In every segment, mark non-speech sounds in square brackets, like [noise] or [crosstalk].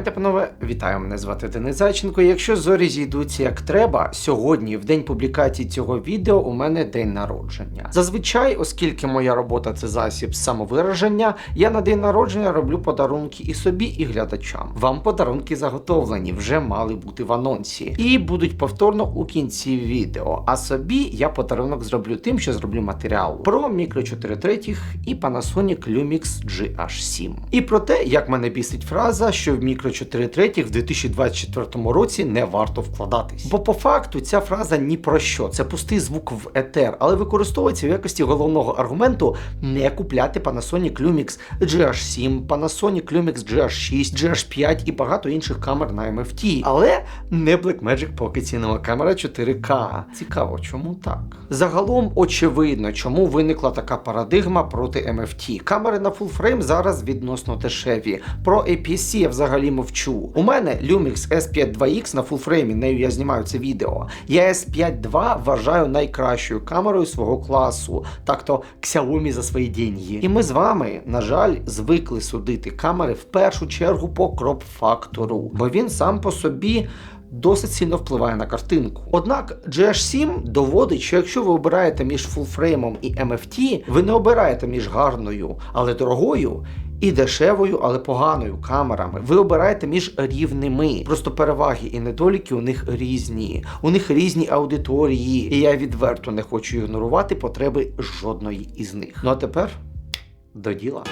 Давайте, панове, вітаю, мене звати Денис Зайченко. Якщо зорі зійдуться як треба, сьогодні, в день публікації цього відео, у мене день народження. Зазвичай, оскільки моя робота це засіб самовираження, я на день народження роблю подарунки і собі, і глядачам. Вам подарунки заготовлені, вже мали бути в анонсі, і будуть повторно у кінці відео. А собі я подарунок зроблю тим, що зроблю матеріал про мікро 4 третіх і Panasonic Lumix GH7. І про те, як мене бісить фраза, що в мікро 4 третіх в 2024 році не варто вкладатись. Бо по факту ця фраза ні про що. Це пустий звук в етер, але використовується в якості головного аргументу не купляти Panasonic Lumix GH7, Panasonic Lumix GH6, GH5 і багато інших камер на MFT. Але не Blackmagic Pocket Cinema камера 4К. Цікаво, чому так? Загалом очевидно, чому виникла така парадигма проти MFT. Камери на фулфрейм зараз відносно дешеві. Про APS-C я взагалі мовчу. У мене Lumix S5 2X на фулфреймі, нею я знімаю це відео. Я S5 II вважаю найкращою камерою свого класу, так то Xiaomi за свої деньги. І ми з вами, на жаль, звикли судити камери в першу чергу по кроп-фактору, бо він сам по собі. Досить сильно впливає на картинку. Однак GH7 доводить, що якщо ви обираєте між фулфреймом і MFT, ви не обираєте між гарною, але дорогою. І дешевою, але поганою камерами. Ви обираєте між рівними. Просто переваги і недоліки у них різні. У них різні аудиторії. І я відверто не хочу ігнорувати потреби жодної із них. Ну а тепер до діла.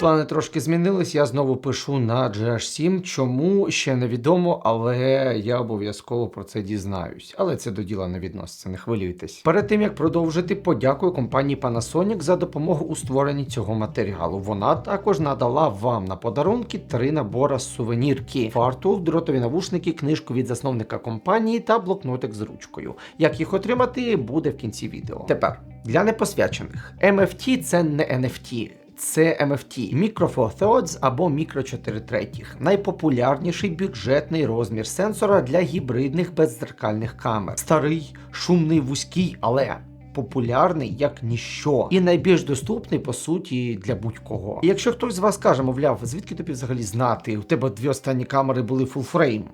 Плани трошки змінились. Я знову пишу на GH7. Чому ще невідомо, але я обов'язково про це дізнаюсь. Але це до діла не відноситься, не хвилюйтесь. Перед тим як продовжити, подякую компанії Panasonic за допомогу у створенні цього матеріалу. Вона також надала вам на подарунки три набори сувенірки: фартух, дротові навушники, книжку від засновника компанії та блокнотик з ручкою. Як їх отримати, буде в кінці відео. Тепер для непосвячених MFT це не NFT. Це MFT Micro Four Thirds або Micro 4 третіх. Найпопулярніший бюджетний розмір сенсора для гібридних беззеркальних камер. Старий, шумний, вузький, але. Популярний як ніщо і найбільш доступний по суті для будь-кого. І якщо хтось з вас каже, мовляв, звідки тобі взагалі знати? У тебе дві останні камери були frame.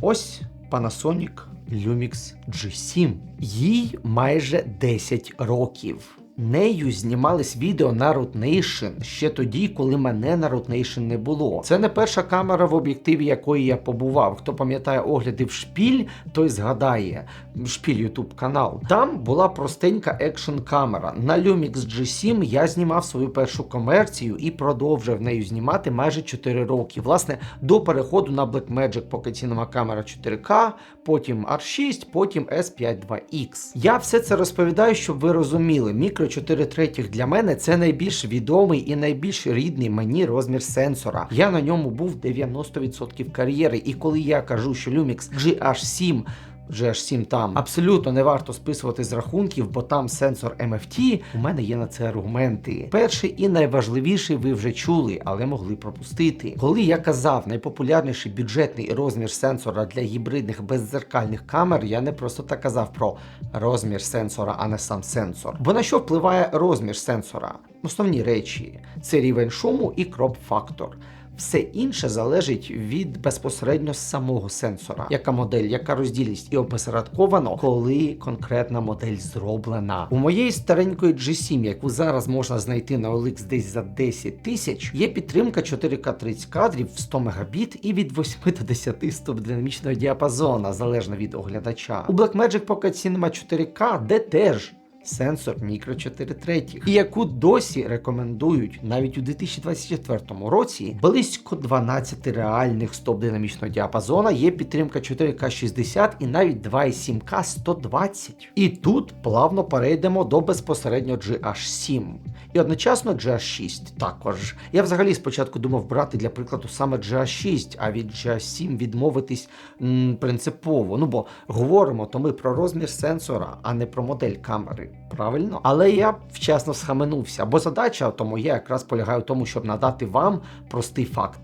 Ось Panasonic Lumix G7. Їй майже 10 років. Нею знімались відео на Root Nation ще тоді, коли мене на Root Nation не було. Це не перша камера, в об'єктиві якої я побував. Хто пам'ятає огляди в шпіль, той згадає шпіль YouTube канал. Там була простенька екшн камера. На Lumix G7 я знімав свою першу комерцію і продовжив нею знімати майже 4 роки. Власне, до переходу на Blackmagic Cinema камера 4K, потім R6, потім S5 2X. Я все це розповідаю, щоб ви розуміли. Мікро 4 третіх для мене це найбільш відомий і найбільш рідний мені розмір сенсора. Я на ньому був 90% кар'єри. І коли я кажу, що Lumix GH7 GH7 там абсолютно не варто списувати з рахунків, бо там сенсор MFT. У мене є на це аргументи. Перший і найважливіший ви вже чули, але могли пропустити. Коли я казав найпопулярніший бюджетний розмір сенсора для гібридних беззеркальних камер, я не просто так казав про розмір сенсора, а не сам сенсор. Бо на що впливає розмір сенсора? Основні речі це рівень шуму і кроп-фактор. Все інше залежить від безпосередньо самого сенсора, яка модель, яка роздільність і опосередковано, коли конкретна модель зроблена. У моєї старенької G7, яку зараз можна знайти на OLX десь за 10 тисяч, є підтримка 4К 30 кадрів в 100 Мбіт і від 8 до 10 стоп динамічного діапазона, залежно від оглядача. У Blackmagic Pocket Cinema 4K, де теж сенсор Micro 4 третіх, і яку досі рекомендують навіть у 2024 році близько 12 реальних стоп динамічного діапазона є підтримка 4К 60 і навіть 2,7К 120. І тут плавно перейдемо до безпосередньо GH7. І одночасно GH6 також. Я взагалі спочатку думав брати для прикладу саме GH6, а від GH7 відмовитись м, принципово. Ну бо говоримо то ми про розмір сенсора, а не про модель камери. Правильно? Але я вчасно схаменувся, бо задача тому я якраз полягає в тому, щоб надати вам простий факт.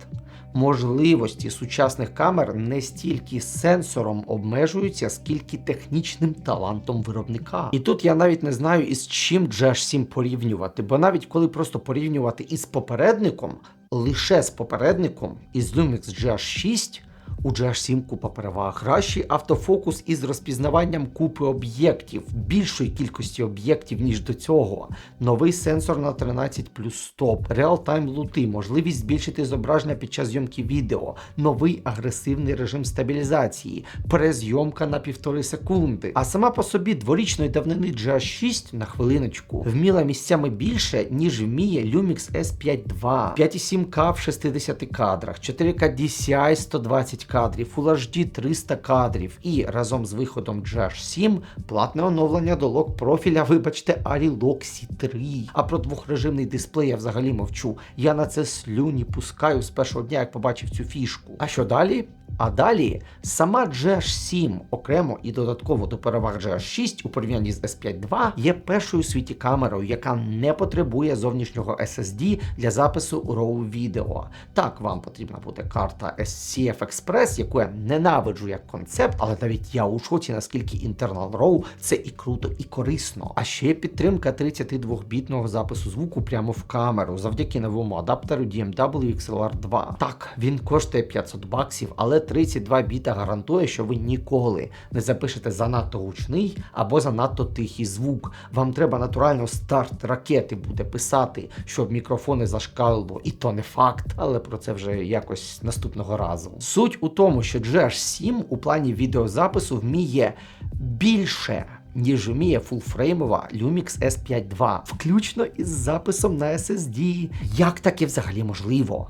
можливості сучасних камер не стільки сенсором обмежуються, скільки технічним талантом виробника. І тут я навіть не знаю із чим GH7 порівнювати, бо навіть коли просто порівнювати із попередником, лише з попередником із Lumix GH6 у GH7 купа переваг. Кращий автофокус із розпізнаванням купи об'єктів, більшої кількості об'єктів, ніж до цього. Новий сенсор на 13 плюс стоп, реал-тайм лути, можливість збільшити зображення під час зйомки відео, новий агресивний режим стабілізації, перезйомка на півтори секунди. А сама по собі дворічної давнини GH6 на хвилиночку вміла місцями більше, ніж вміє Lumix S5 II. 5,7К в 60 кадрах, 4К DCI 120 кадрів, Full HD 300 кадрів і разом з виходом GH7 платне оновлення до лок профіля, вибачте, Ariloxi 3. А про двохрежимний дисплей я взагалі мовчу. Я на це слюні пускаю з першого дня, як побачив цю фішку. А що далі? А далі сама GH7 окремо і додатково до переваг GH6 у порівнянні з S5 II є першою у світі камерою, яка не потребує зовнішнього SSD для запису RAW відео. Так, вам потрібна буде карта SCF Express, яку я ненавиджу як концепт, але навіть я у шоці, наскільки Internal RAW це і круто, і корисно. А ще підтримка 32-бітного запису звуку прямо в камеру завдяки новому адаптеру DMW XLR 2. Так, він коштує 500 баксів, але 32 біта гарантує, що ви ніколи не запишете занадто гучний або занадто тихий звук. Вам треба натурально старт ракети буде писати, щоб мікрофони зашкалило, і то не факт, але про це вже якось наступного разу. Суть у тому, що GH7 у плані відеозапису вміє більше. Ніж вміє фулфреймова Lumix S5 II, включно із записом на SSD. Як таке взагалі можливо?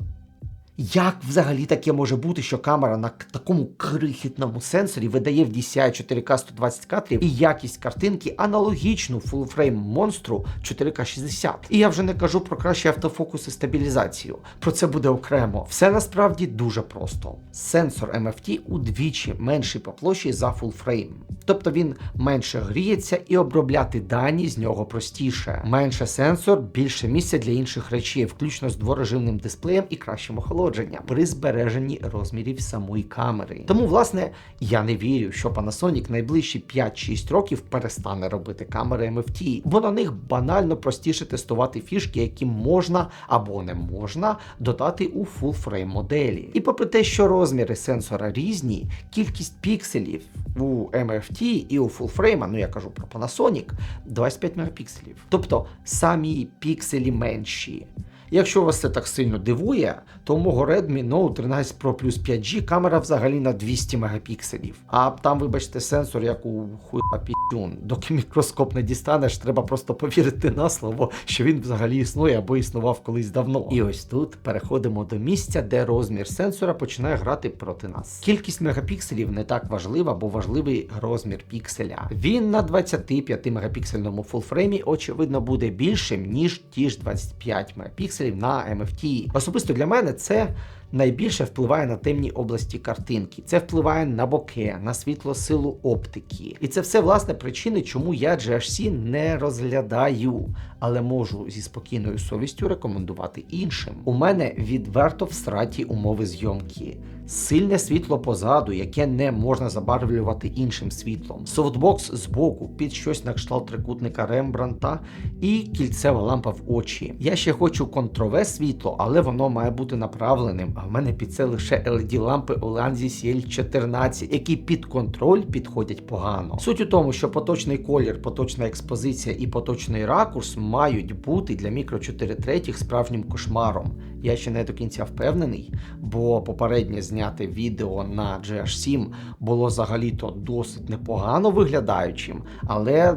Як взагалі таке може бути, що камера на такому крихітному сенсорі видає в DCI 4К 120 кадрів і якість картинки аналогічну фулфрейм монстру 4К 60? І я вже не кажу про кращий автофокус і стабілізацію. Про це буде окремо. Все насправді дуже просто. Сенсор MFT удвічі менший по площі за фулфрейм. Тобто він менше гріється і обробляти дані з нього простіше. Менше сенсор, більше місця для інших речей, включно з дворежимним дисплеєм і кращим охолодженням при збереженні розмірів самої камери. Тому, власне, я не вірю, що Panasonic найближчі 5-6 років перестане робити камери MFT, бо на них банально простіше тестувати фішки, які можна або не можна додати у frame моделі. І попри те, що розміри сенсора різні, кількість пікселів у MFT і у frame, ну я кажу про Panasonic, 25 мегапікселів. Тобто самі пікселі менші. Якщо вас це так сильно дивує, то у мого Redmi Note 13 Pro Plus 5G камера взагалі на 200 мегапікселів. А там, вибачте, сенсор, як у хуя пісюн. Доки мікроскоп не дістанеш, треба просто повірити на слово, що він взагалі існує або існував колись давно. І ось тут переходимо до місця, де розмір сенсора починає грати проти нас. Кількість мегапікселів не так важлива, бо важливий розмір пікселя. Він на 25 мегапіксельному фулфреймі, очевидно, буде більшим, ніж ті ж 25 мегапікселів на MFT. Особисто для мене це найбільше впливає на темні області картинки. Це впливає на боке, на світло силу оптики. І це все власне причини, чому я GHC не розглядаю, але можу зі спокійною совістю рекомендувати іншим. У мене відверто всраті умови зйомки. Сильне світло позаду, яке не можна забарвлювати іншим світлом, софтбокс збоку під щось на кшталт трикутника Рембранта і кільцева лампа в очі. Я ще хочу контрове світло, але воно має бути направленим. А в мене під це лише LED лампи Olanzi CL14, які під контроль підходять погано. Суть у тому, що поточний колір, поточна експозиція і поточний ракурс мають бути для мікро 4 третіх справжнім кошмаром. Я ще не до кінця впевнений, бо попереднє зняте відео на GH7 було взагалі-то досить непогано виглядаючим, але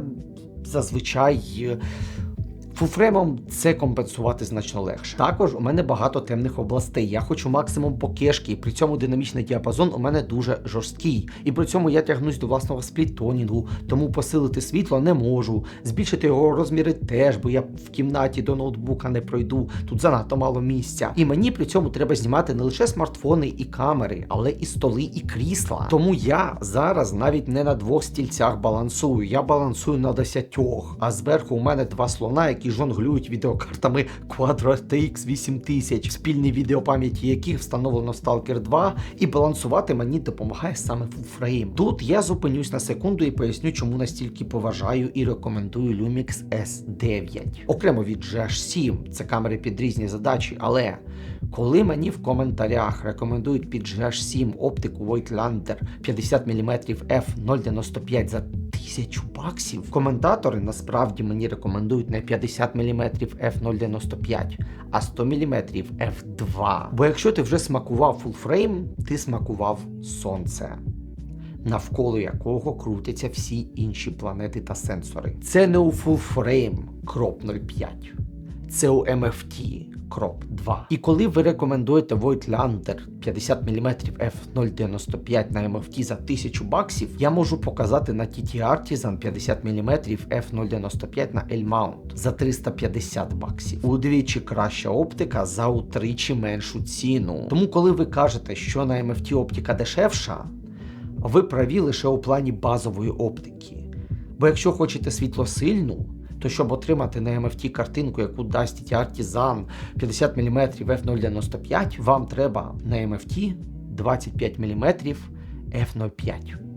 зазвичай. Фулфреймом це компенсувати значно легше. Також у мене багато темних областей. Я хочу максимум покешки, і при цьому динамічний діапазон у мене дуже жорсткий. І при цьому я тягнусь до власного спліттонінгу, тому посилити світло не можу. Збільшити його розміри теж, бо я в кімнаті до ноутбука не пройду. Тут занадто мало місця. І мені при цьому треба знімати не лише смартфони і камери, але і столи, і крісла. Тому я зараз навіть не на двох стільцях балансую. Я балансую на десятьох. А зверху у мене два слона, які які жонглюють відеокартами Quadro RTX 8000, спільні відеопам'яті яких встановлено Stalker 2, і балансувати мені допомагає саме Fullframe. Тут я зупинюсь на секунду і поясню, чому настільки поважаю і рекомендую Lumix S9. Окремо від GH7, це камери під різні задачі, але коли мені в коментарях рекомендують під GH7 оптику Voigtlander 50 мм f0.95 за 1000 баксів, коментатори насправді мені рекомендують не 50 мм f0.95, а 100 мм f2. Бо якщо ти вже смакував фулфрейм, ти смакував сонце. Навколо якого крутяться всі інші планети та сенсори. Це не у Fullframe Crop 05, це у MFT Crop 2. І коли ви рекомендуєте Voigtlander 50 мм f0.95 на MFT за 1000 баксів, я можу показати на TT Artisan 50 мм f0.95 на L-Mount за 350 баксів. Удвічі краща оптика за утричі меншу ціну. Тому, коли ви кажете, що на MFT оптика дешевша, ви праві лише у плані базової оптики. Бо якщо хочете світлосильну, то щоб отримати на MFT картинку, яку дасть Artisan 50 мм f0.95, вам треба на MFT 25 мм f0.5.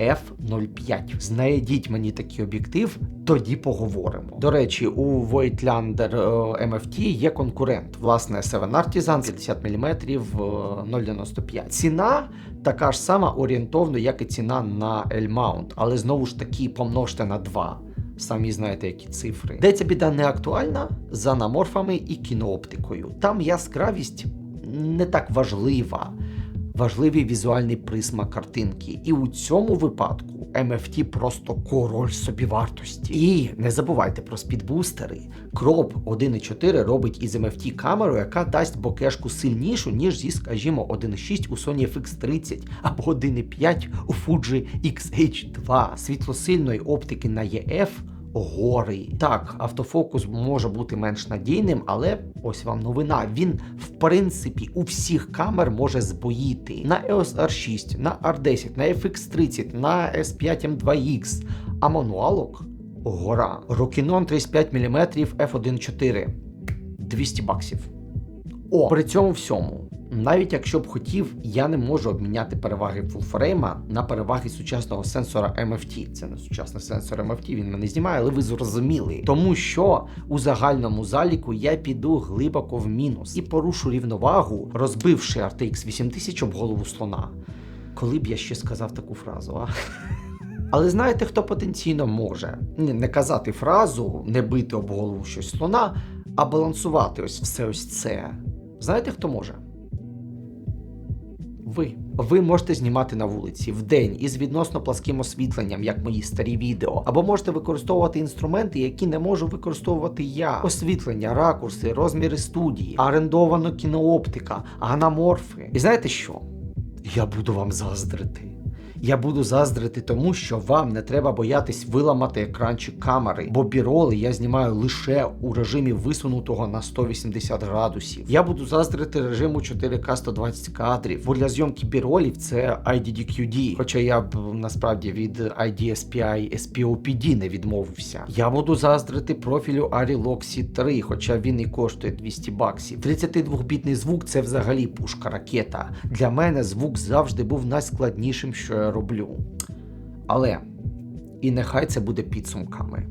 F05. Знайдіть мені такий об'єктив, тоді поговоримо. До речі, у Voigtlander е, MFT є конкурент. Власне, 7 Artisan 50 мм е, 0,95. Ціна така ж сама орієнтовно, як і ціна на L-Mount, але знову ж таки помножте на 2. Самі знаєте, які цифри. Де ця біда не актуальна за наморфами і кінооптикою. Там яскравість не так важлива. Важливий візуальний присмак картинки. І у цьому випадку MFT просто король собівартості. І не забувайте про спідбустери. Crop 1.4 робить із MFT камеру, яка дасть бокешку сильнішу, ніж зі, скажімо, 1.6 у Sony FX30 або 1.5 у Fuji X-H2. Світлосильної оптики на EF гори. Так, автофокус може бути менш надійним, але ось вам новина. Він, в принципі, у всіх камер може збоїти на EOS R6, на R10, на FX30, на S5M2X, а мануалок гора. Rokinon 35 мм f1.4 200 баксів. О, при цьому всьому. Навіть якщо б хотів, я не можу обміняти переваги фулфрейма на переваги сучасного сенсора MFT. Це не сучасний сенсор MFT, він мене знімає, але ви зрозуміли. Тому що у загальному заліку я піду глибоко в мінус і порушу рівновагу, розбивши RTX 8000 об голову слона. Коли б я ще сказав таку фразу, а? [laughs] Але знаєте, хто потенційно може не, казати фразу, не бити об голову щось слона, а балансувати ось все ось це. Знаєте, хто може? Ви. Ви можете знімати на вулиці вдень із відносно пласким освітленням, як мої старі відео, або можете використовувати інструменти, які не можу використовувати я: освітлення, ракурси, розміри студії, орендована кінооптика, анаморфи. І знаєте що? Я буду вам заздрити. Я буду заздрити тому, що вам не треба боятись виламати екранчик камери, бо біроли я знімаю лише у режимі висунутого на 180 градусів. Я буду заздрити режиму 4К 120 кадрів, бо для зйомки біролів це IDDQD, хоча я б насправді від IDSPI SPOPD не відмовився. Я буду заздрити профілю Ari Loxi 3, хоча він і коштує 200 баксів. 32-бітний звук це взагалі пушка ракета. Для мене звук завжди був найскладнішим, що я роблю. Але і нехай це буде підсумками.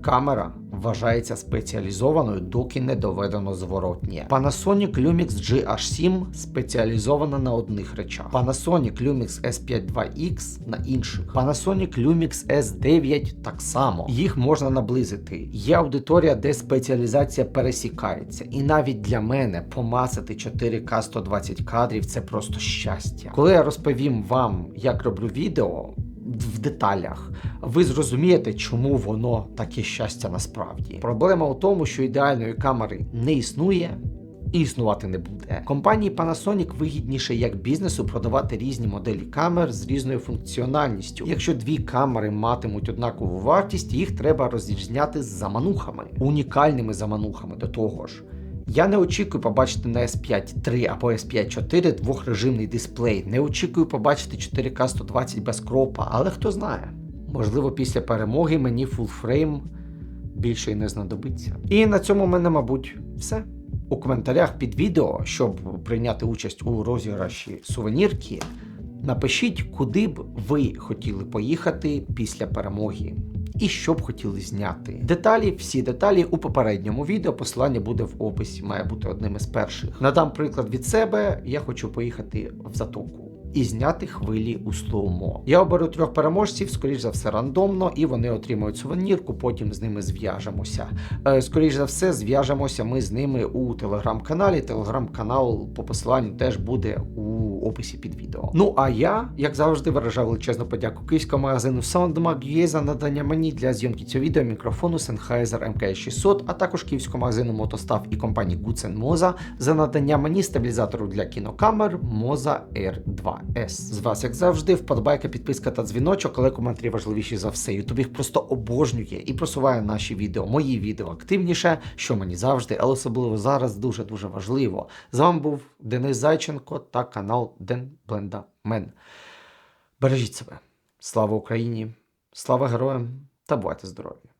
Камера вважається спеціалізованою, доки не доведено зворотнє. Panasonic Lumix GH7 спеціалізована на одних речах. Panasonic Lumix S52X на інших. Panasonic Lumix S9 так само. Їх можна наблизити. Є аудиторія, де спеціалізація пересікається. І навіть для мене помацати 4К 120 кадрів це просто щастя. Коли я розповім вам, як роблю відео. Деталях ви зрозумієте, чому воно таке щастя насправді. Проблема у тому, що ідеальної камери не існує. І існувати не буде. Компанії Panasonic вигідніше як бізнесу продавати різні моделі камер з різною функціональністю. Якщо дві камери матимуть однакову вартість, їх треба розрізняти з заманухами, унікальними заманухами до того ж. Я не очікую побачити на S5 3 або S5 4 двохрежимний дисплей. Не очікую побачити 4К 120 без кропа, але хто знає. Можливо, після перемоги мені фулфрейм більше й не знадобиться. І на цьому в мене, мабуть, все. У коментарях під відео, щоб прийняти участь у розіграші сувенірки, напишіть, куди б ви хотіли поїхати після перемоги. І що б хотіли зняти. Деталі, всі деталі у попередньому відео. Посилання буде в описі, має бути одним із перших. Надам приклад від себе. Я хочу поїхати в затоку і зняти хвилі у слоумо. Я оберу трьох переможців, скоріш за все, рандомно, і вони отримують сувенірку, потім з ними зв'яжемося. Е, скоріш за все, зв'яжемося ми з ними у телеграм-каналі. Телеграм-канал по посиланню теж буде у описі під відео. Ну а я, як завжди, виражаю величезну подяку київському магазину SoundMag.ua за надання мені для зйомки цього відео мікрофону Sennheiser MK600, а також київському магазину Мотостав і компанії Moza за надання мені стабілізатору для кінокамер Moza R2S. З вас, як завжди, вподобайка, підписка та дзвіночок, але коментарі важливіші за все. Ютуб їх просто обожнює і просуває наші відео, мої відео активніше, що мені завжди, але особливо зараз дуже дуже важливо. З вами був Денис Зайченко та канал Ден Бленда Мен. Бережіть себе. Слава Україні! Слава героям та бувайте здорові!